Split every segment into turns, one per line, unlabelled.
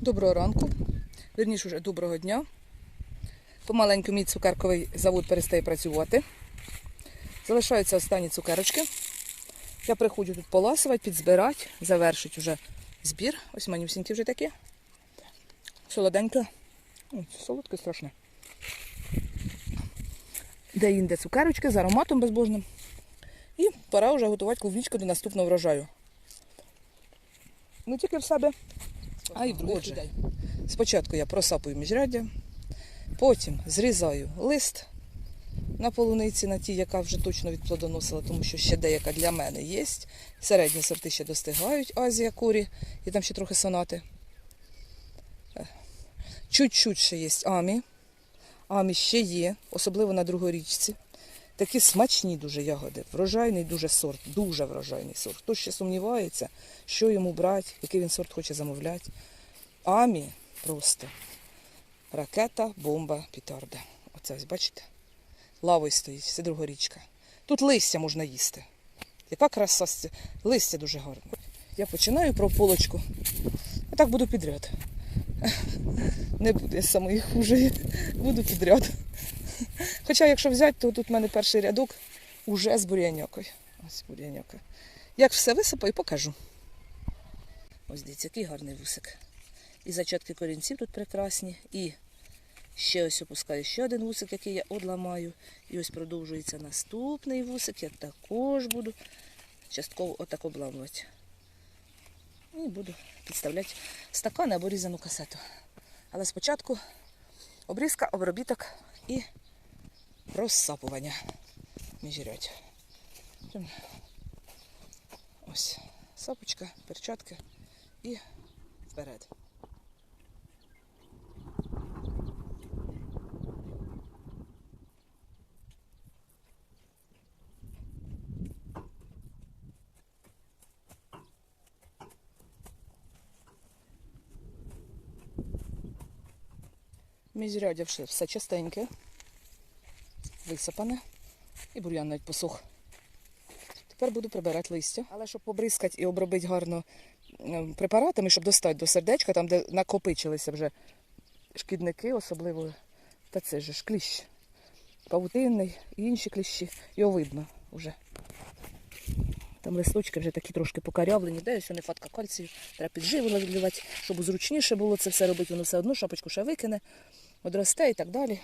Доброго ранку. Вірніше вже доброго дня. Помаленьку мій цукерковий завод перестає працювати. Залишаються останні цукерочки. Я приходжу тут поласувати, підзбирати, завершити вже збір. Ось манюсінькі вже такі. Солоденьке. Солодке страшне. Де інде цукерочки з ароматом безбожним. І пора вже готувати клубничку до наступного врожаю. Не тільки в себе, а й в других
Отже.
людей. Спочатку я просапую міжряддя, потім зрізаю лист на полуниці, на тій, яка вже точно відплодоносила, тому що ще деяка для мене є. Середні сорти ще достигають Азія курі, і там ще трохи сонати. Е, Чуть-чуть ще є амі. Амі ще є, особливо на другорічці. Такі смачні дуже ягоди. Врожайний дуже сорт, дуже врожайний сорт. Хто ще сумнівається, що йому брати, який він сорт хоче замовляти. Амі просто ракета, бомба, петарда. Оце ось, бачите? Лавою стоїть, це другорічка. Тут листя можна їсти. Яка краса, листя дуже гарне. Я починаю про полочку. А так буду підряд. Не буде самої хужої, буду підряд. Хоча, якщо взяти, то тут в мене перший рядок уже з бур'яньокою. Ось бур'яньока. Як все висипаю, покажу. Ось дивіться, який гарний вусик. І зачатки корінців тут прекрасні. І ще ось опускаю ще один вусик, який я одламаю. І ось продовжується наступний вусик. Я також буду частково отак обламувати. І буду підставляти стакани або різану касету. Але спочатку обрізка, обробіток і розсапування міжрядь. Ось сапочка, перчатки і вперед. Міжрядя все, чистеньке, висипане і бур'ян навіть посух. Тепер буду прибирати листя. Але щоб побризкати і обробити гарно е, препаратами, щоб достати до сердечка, там, де накопичилися вже шкідники, особливо, та це ж кліщ. Павутинний і інші кліщі. Його видно вже. Там листочки вже такі трошки покарявлені, де ось нефатка кальцію, треба підживлення відливати, щоб зручніше було це все робити, воно все одно шапочку ще викине, одросте і так далі.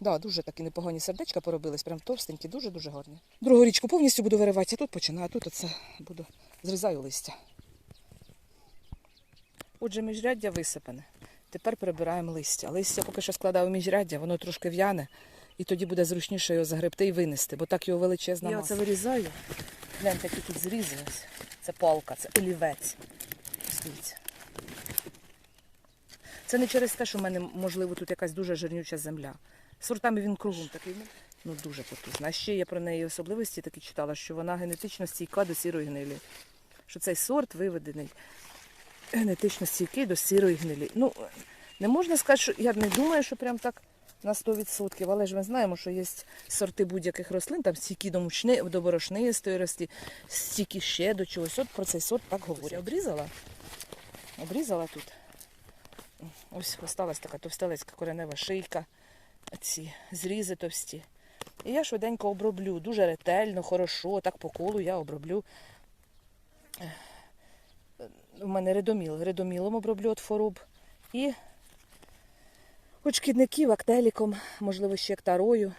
Да, дуже такі непогані сердечка поробились, прям товстенькі, дуже-дуже гарні. Другу річку повністю буду виривати, а тут починаю, а тут оце буду зрізаю листя. Отже, міжряддя висипане. Тепер прибираємо листя. Листя поки що складаю в міжряддя, воно трошки в'яне, і тоді буде зручніше його загребти і винести, бо так його величезна
Я
маса.
оце
вирізаю. Гляньте, які тут зрізи. Це палка, це олівець. Дивіться. Це не через те, що в мене, можливо, тут якась дуже жирнюча земля. Сортами він кругом такий, ну, ну дуже потужна. А ще я про неї особливості такі читала, що вона генетично стійка до сірої гнилі. Що цей сорт виведений генетично стійкий до сірої гнилі. Ну, не можна сказати, що я не думаю, що прям так на 100%, але ж ми знаємо, що є сорти будь-яких рослин, там стійкі до мучни, до борошнистої рості, стійкі ще до чогось. От про цей сорт так говорять. Обрізала? Обрізала тут. Ось осталась така товстелецька коренева шийка, ці зрізи товсті. І я швиденько оброблю, дуже ретельно, хорошо, так по колу я оброблю. У мене редоміл. Редомілом оброблю від хвороб. І від шкідників, актеліком, можливо, ще ектарою.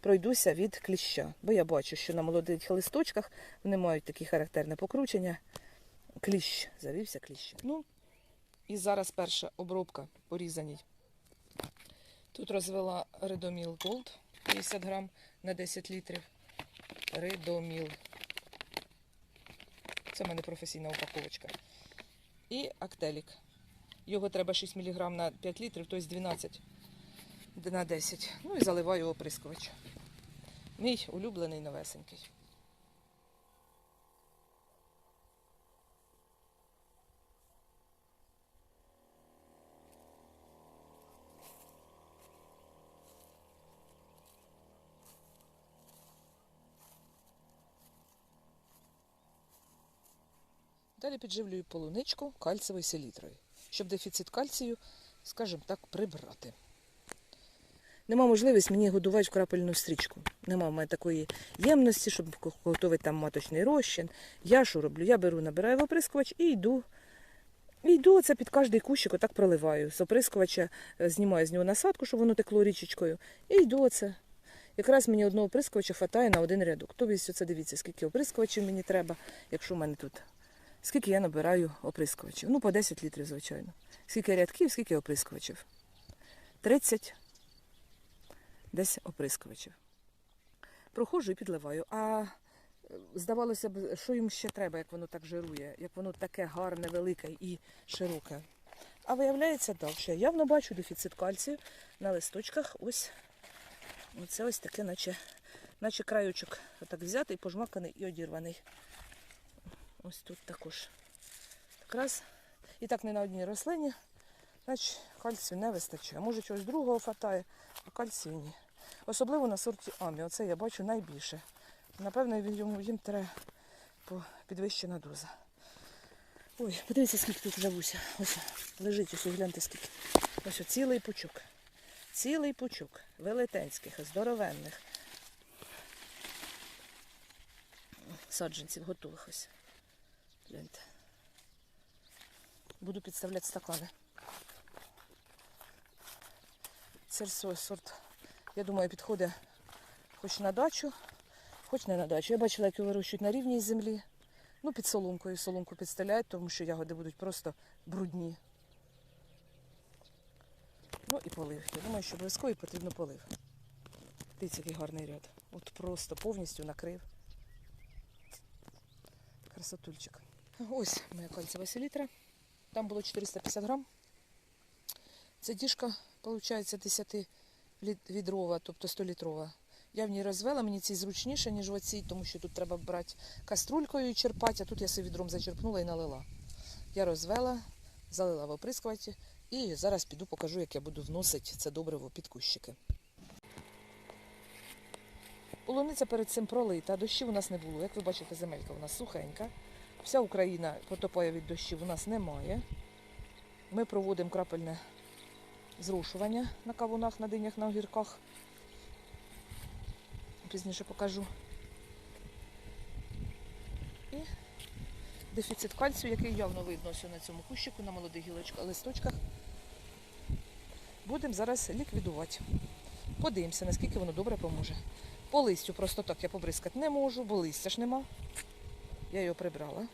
Пройдуся від кліща. Бо я бачу, що на молодих листочках вони мають такі характерне покручення. Кліщ, завівся кліщ. Ну, і зараз перша обробка порізаній. Тут розвела Редоміл Голд 50 грам на 10 літрів. Редоміл. Це в мене професійна упаковочка. І актелік. Його треба 6 мг на 5 літрів, тобто 12 на 10. Ну і заливаю оприскувач. Мій улюблений новесенький. Далі підживлюю полуничку кальцевою селітрою. щоб дефіцит кальцію, скажімо так, прибрати. Нема можливості мені годувати в крапельну стрічку. Нема в мене такої ємності, щоб готувати там маточний розчин. Я що роблю? Я беру, набираю в оприскувач і йду. І йду оце під кожний кущик, отак проливаю. З оприскувача е, знімаю з нього насадку, щоб воно текло річечкою. І йду оце. Якраз мені одного оприскувача хватає на один рядок. Тобто оце дивіться, скільки оприскувачів мені треба, якщо в мене тут. Скільки я набираю оприскувачів? Ну, по 10 літрів, звичайно. Скільки рядків, скільки оприскувачів? 30 десь оприскувачів. Проходжу і підливаю. А е, здавалося б, що їм ще треба, як воно так жирує, як воно таке гарне, велике і широке. А виявляється так, що явно бачу дефіцит кальцію на листочках. Ось оце ось таке, наче, наче краючок отак взятий, пожмаканий і одірваний. Ось тут також. Якраз і так не на одній рослині, значить кальцію не вистачає. Може чогось другого хватає, а кальцію ні. Особливо на сорті Амі. Оце я бачу найбільше. Напевно, він- їм треба підвищена доза. Ой, подивіться, скільки тут живуся. Ось лежить, ось гляньте скільки. Ось цілий пучок. Цілий пучок велетенських, здоровенних саджанців готових ось. Гляньте. Буду підставляти стакани. Це сорт, я думаю, підходить хоч на дачу, хоч не на дачу. Я бачила, як його вирощують на рівній землі. Ну, під соломкою. Соломку підставляють, тому що ягоди будуть просто брудні. Ну і полив. Я думаю, що обов'язково потрібно полив. Дивіться, який гарний ряд. От просто повністю накрив. Красотульчик. Ось моя кальцева селітра. Там було 450 грам. Це діжка, виходить, 10 відрова, тобто 100 літрова. Я в ній розвела, мені цій зручніше, ніж в оцій, тому що тут треба брати каструлькою і черпати, а тут я собі відром зачерпнула і налила. Я розвела, залила в оприскуваті і зараз піду покажу, як я буду вносити це добриво під кущики. Полуниця перед цим пролита, дощів у нас не було. Як ви бачите, земелька у нас сухенька. Вся Україна потопає від дощів у нас немає. Ми проводимо крапельне зрушування на кавунах, на динях, на огірках. Пізніше покажу. І дефіцит кальцію, який явно видно ось на цьому кущику, на молодих гілочках, листочках. Будемо зараз ліквідувати. Подивимося, наскільки воно добре поможе. По листю просто так я побризкати не можу, бо листя ж нема. Я його прибрала.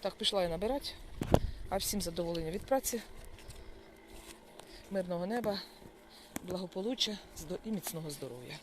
Так, пішла я набирати. А всім задоволення від праці, мирного неба, благополуччя і міцного здоров'я.